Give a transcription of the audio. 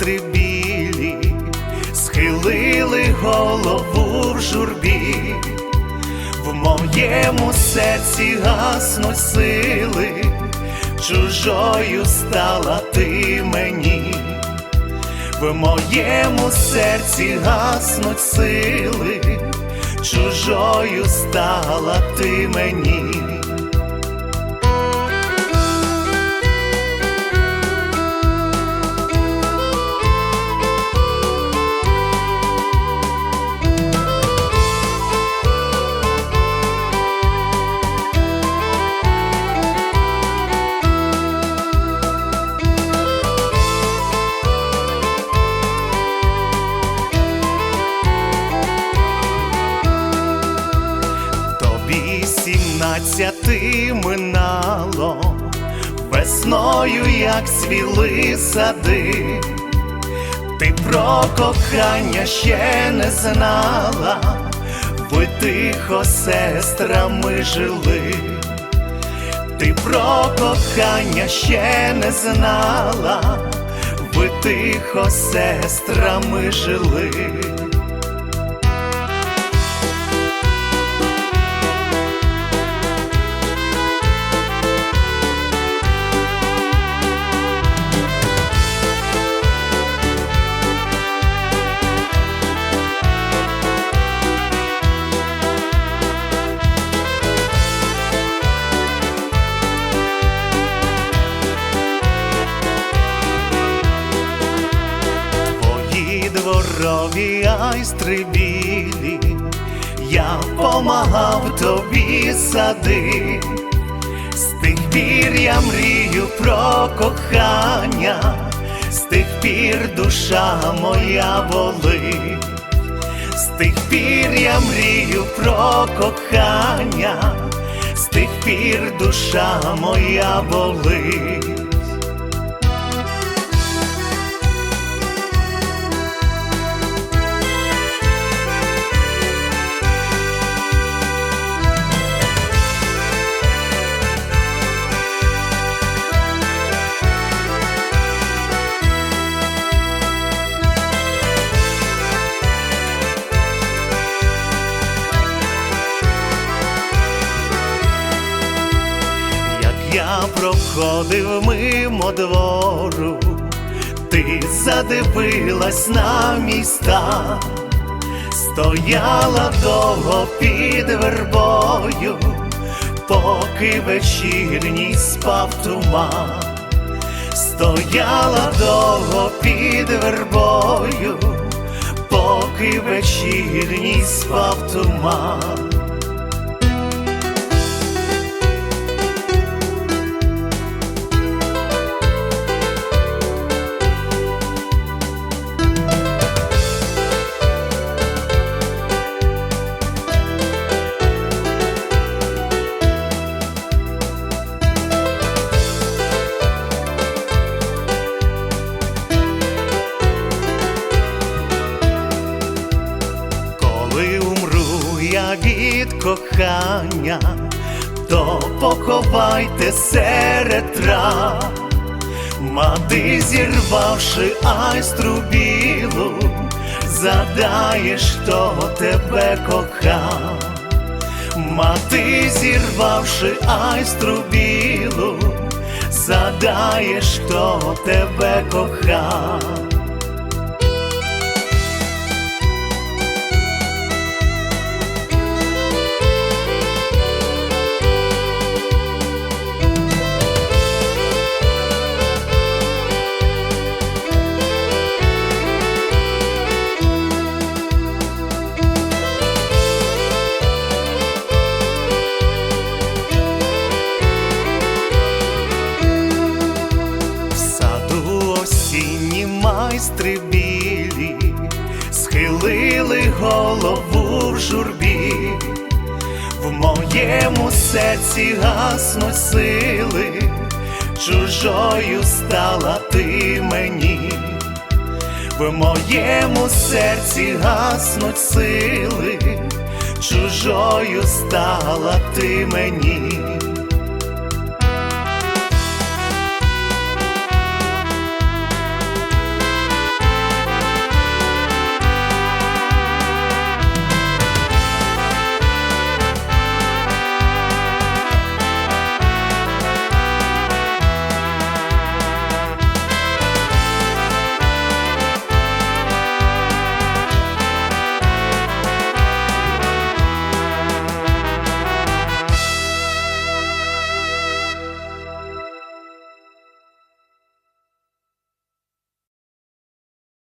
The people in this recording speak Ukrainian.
майстри білі, схилили голову в журбі, в моєму серці гаснуть сили, чужою стала ти мені, в моєму серці гаснуть сили, чужою стала ти мені. Сімнадцяти минало, весною, як свіли сади, ти про кохання ще не знала, ви тихо сестрами жили, ти про кохання ще не знала, ви тихо сестрами жили. Твої айстри білі, я помагав тобі сади, з тих пір я мрію про кохання, з тих пір душа моя болить, з тих пір я мрію про кохання, з тих пір душа моя болить. Проходив мимо двору, ти задивилась на міста, стояла довго під вербою, поки вечірній спав туман, стояла довго під вербою, поки вечірній спав туман. Від кохання, то поховайте серед трав, мати зірвавши айстру білу, задаєш, хто тебе кохав, мати зірвавши айстру білу, задаєш, хто тебе кохав. Майстри білі, схилили голову в журбі, в моєму серці гаснуть сили, чужою стала ти мені, в моєму серці гаснуть сили, чужою стала ти мені.